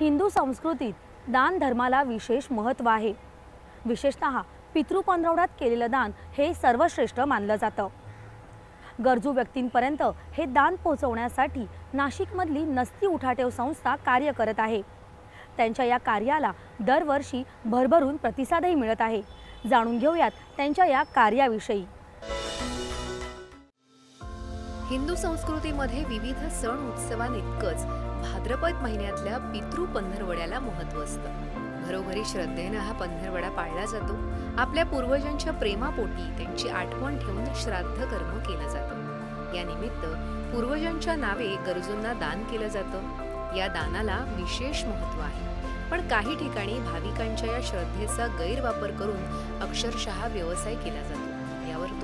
हिंदू संस्कृतीत दान धर्माला विशेष महत्त्व आहे. विशेषतः पितृपंधरवड्यात केलेलं दान हे सर्वश्रेष्ठ मानलं जातं. गरजू व्यक्तींपर्यंत हे दान पोहोचवण्यासाठी नाशिकमधली नसती उठाठेव संस्था कार्य करत आहे. त्यांच्या या कार्याला दरवर्षी भरभरून प्रतिसादही मिळत आहे. जाणून घेऊयात त्यांच्या या कार्याविषयी. हिंदू संस्कृतीमध्ये विविध सण उत्सवांइतकंच भाद्रपद महिन्यातल्या पितृ पंधरवड्याला महत्त्व असतं. घरोघरी श्रद्धेनं हा पंधरवडा पाळला जातो. आपल्या पूर्वजांच्या प्रेमापोटी त्यांची आठवण ठेवून श्राद्ध कर्म केलं जातं. या निमित्त पूर्वजांच्या नावे गरजूंना दान केलं जातं. या दानाला विशेष महत्त्व आहे. पण काही ठिकाणी भाविकांच्या या श्रद्धेचा गैरवापर करून अक्षरशः व्यवसाय केला जातो.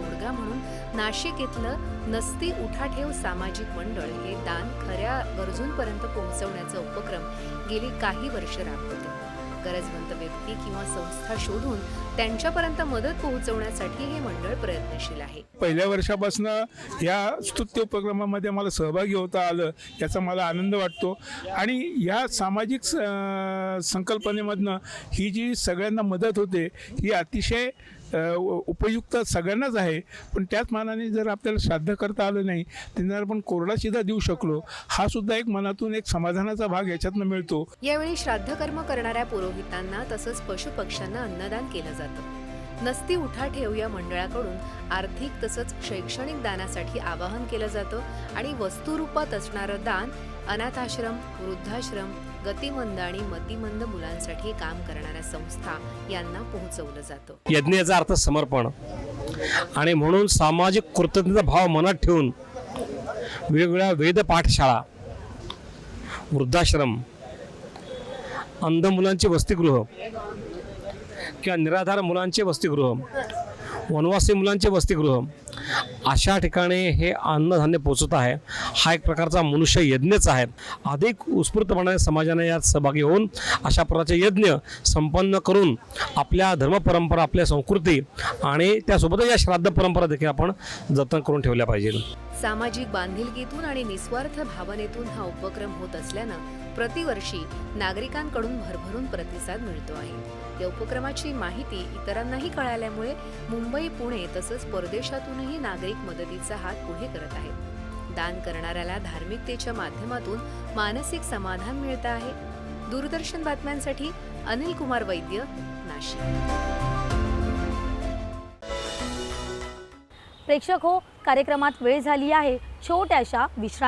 तोडगा म्हणून नाशिक इथलं नसती उठाठेव सामाजिक मंडळ हे दान खऱ्या गरजूंपर्यंत पोहोचवण्याचा उपक्रम गेली काही वर्ष राबवतं. गरजवंत व्यक्ती किंवा संस्था शोधून त्यांच्यापर्यंत मदत पोहोचवण्यासाठी हे मंडळ प्रयत्नशील आहे. पहिल्या वर्षापासून या स्तुत्य उपक्रमामध्ये मला सहभागी होता आलं याचा मला आनंद वाटतो. आणि या सामाजिक संकल्पनेमधनं ही जी सगळ्यांना मदत होते ही अतिशय उपयुक्त सगळ्यांनाच आहे. पण त्याच मानाने जर आपल्याला श्राद्ध करता आलं नाही त्यांना आपण कोरडा शिधा देऊ शकलो हा सुद्धा एक मनातून एक समाधानाचा भाग याच्यातनं मिळतो. यावेळी श्राद्ध कर्म करणाऱ्या पुरोहितांना तसंच पशुपक्ष्यांना अन्नदान केलं जातं. नसती उठाठेव या मंडळाकडून आर्थिक तसंच शैक्षणिक दानासाठी आवाहन केलं जातं आणि वस्तुरूपात असणारं दान अनाथाश्रम वृद्धाश्रम गतिमंद आणि मतिमंद मुलांसाठी काम करणाऱ्या संस्था यांना पोहोचवलं जातं. यज्ञाचा अर्थ समर्पण. आणि म्हणून सामाजिक कृतज्ञता भाव मनात ठेवून वेगवेगळ्या वेद पाठशाळा वृद्धाश्रम अंध मुलांचे वसतिगृह किंवा निराधार मुलांचे वसतिगृह वनवासी मुलांचे वसतिगृह अशा ठिकाणी हे अन्नधान्य पोचत आहे. हा एक प्रकारचा मनुष्य यज्ञच आहे. अधिक उत्स्फूर्तपणे समाजाने यात सहभागी होऊन अशा प्रकारचे यज्ञ संपन्न करून आपल्या धर्मपरंपरा आपल्या संस्कृती आणि त्यासोबतच या श्राद्ध परंपरा देखील आपण जतन करून ठेवल्या पाहिजे सामाजिक बांधिलकीतून आणि निस्वार्थ भावनेतून हा उपक्रम होत असल्यानं प्रतिवर्षी नागरिकांकडून भरभरून प्रतिसाद मिळतो आहे. या उपक्रमाची माहिती इतरांनाही कळाल्यामुळे मुंबई पुणे तसंच परदेशातूनही नागरिक मदतीचा हात पुढे करत आहेत. दान करणाऱ्याला धार्मिकतेच्या माध्यमातून मानसिक समाधान मिळत आहे. दूरदर्शन बातम्यांसाठी अनिल कुमार वैद्य नाशिक. प्रेक्षक हो कार्यक्रमात वेळ झाली आहे. छोट्याशा विश्रांती